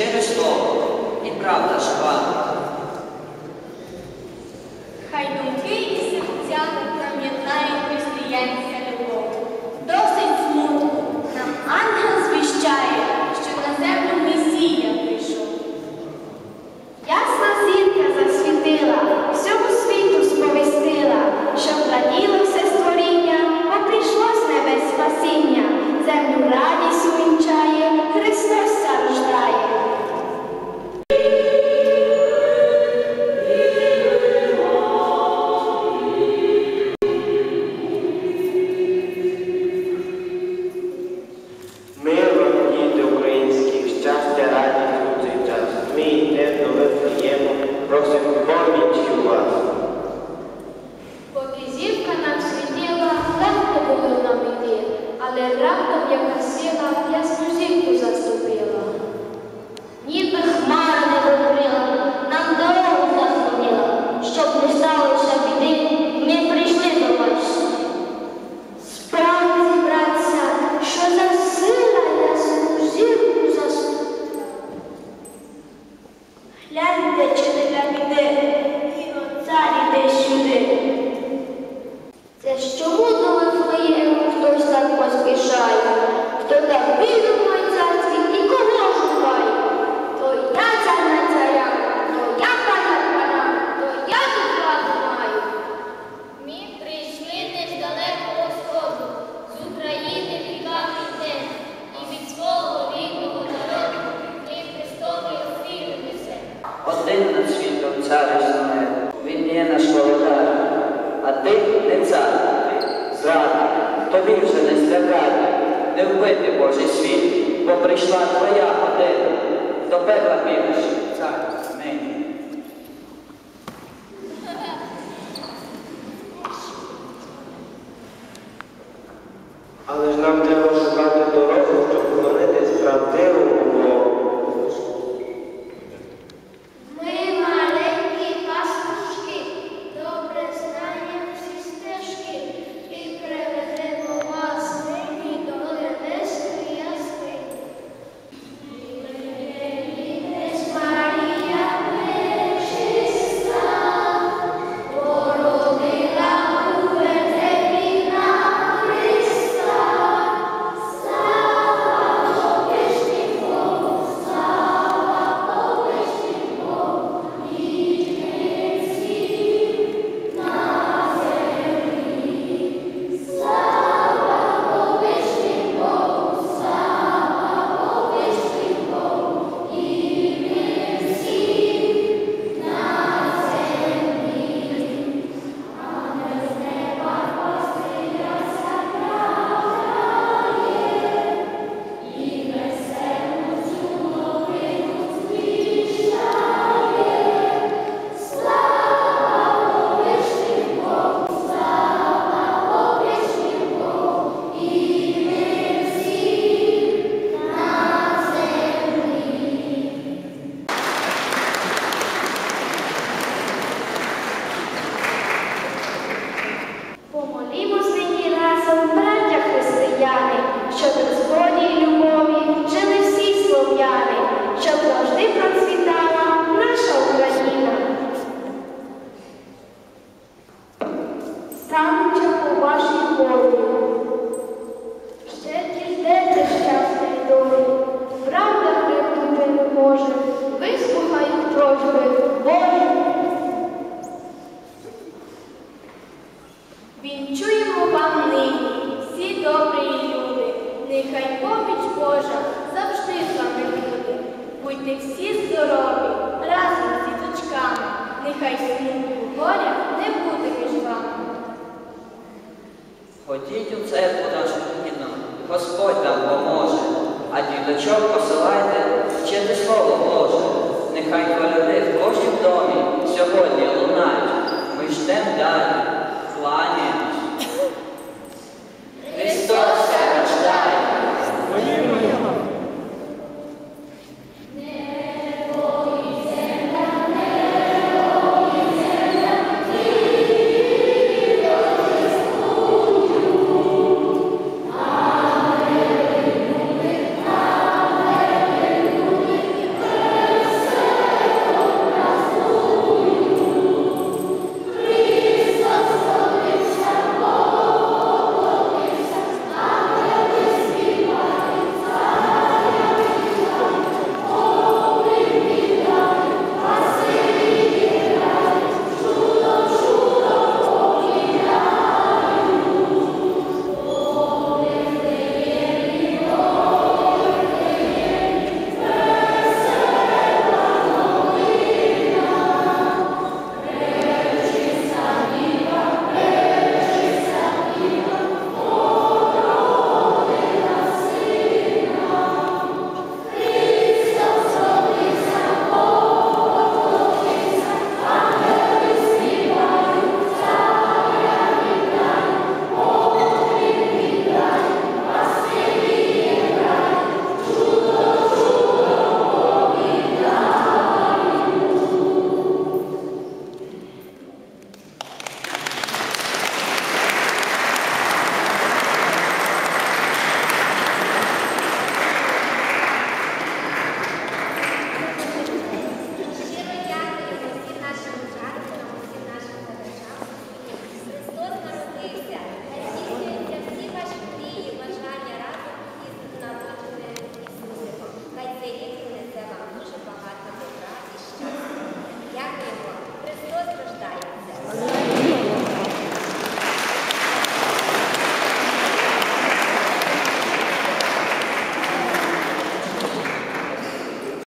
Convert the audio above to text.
через слово і правда жива. Learn the children, learn the царювання, він є наш володар, а ти не цар, зрадник, тобі вже не злякати, не вбити Божий світ, бо прийшла твоя година, до пекла підеш, цар мені. Але ж нам треба шукати дорогу, щоб говорити правдиву. Ioane, și-a всі здорові, разом з діточками, нехай смутку горя не буде між вами. Ходіть у церкву нашу дніну, Господь нам поможе, а діточок посилайте вчити слово Боже, нехай кольори в кожній домі сьогодні луна.